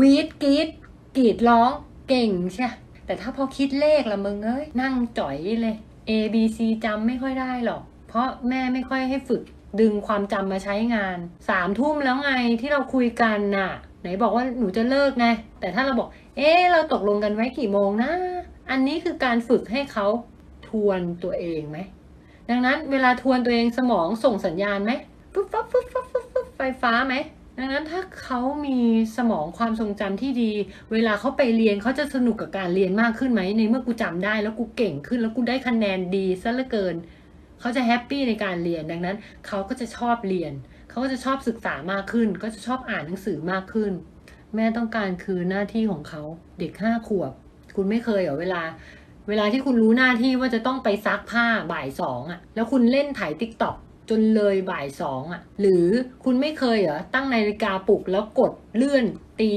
วีดกรีดกรีดร้องเก่งใช่ แต่ถ้าพอคิดเลขละมึงเอ้ย นั่งจ่อยเลย A B C จำไม่ค่อยได้หรอก เพราะแม่ไม่ค่อยให้ฝึกดึงความจำมาใช้งานสามทุ่มแล้วไงที่เราคุยกันน่ะ ไหนบอกว่าหนูจะเลิกไง แต่ถ้าเราบอก เอ๊เราตกลงกันไว้กี่โมงนะ อันนี้คือการฝึกให้เขาทวนตัวเองไหม ดังนั้นเวลาทวนตัวเองสมองส่งสัญญาณไหมปุ๊บปั๊บปุ๊บปั๊บปุ๊บปั๊บไฟฟ้าไหม ดังนั้นถ้าเขามีสมองความทรงจำที่ดี เวลาเขาไปเรียนเขาจะสนุกกับการเรียนมากขึ้นไหมในเมื่อกูจำได้แล้วกูเก่งขึ้นแล้วกูได้คะแนนดีซะเหลือเกินเขาจะแฮปปี้ในการเรียนดังนั้นเขาก็จะชอบเรียนเขาก็จะชอบศึกษามากขึ้น ก็จะชอบอ่านหนังสือมากขึ้น แม่ต้องการคือหน้าที่ของเขาเด็กห้าขวบ คุณไม่เคยเหรอเวลา เวลาที่คุณรู้หน้าที่ว่าจะต้องไปซักผ้าบ่ายสองอะแล้วคุณเล่นถ่ายติ๊กต็อก จนเลยบ่ายสองอะ หรือคุณไม่เคยเหรอตั้งนาฬิกาปลุกแล้วกดเลื่อนตี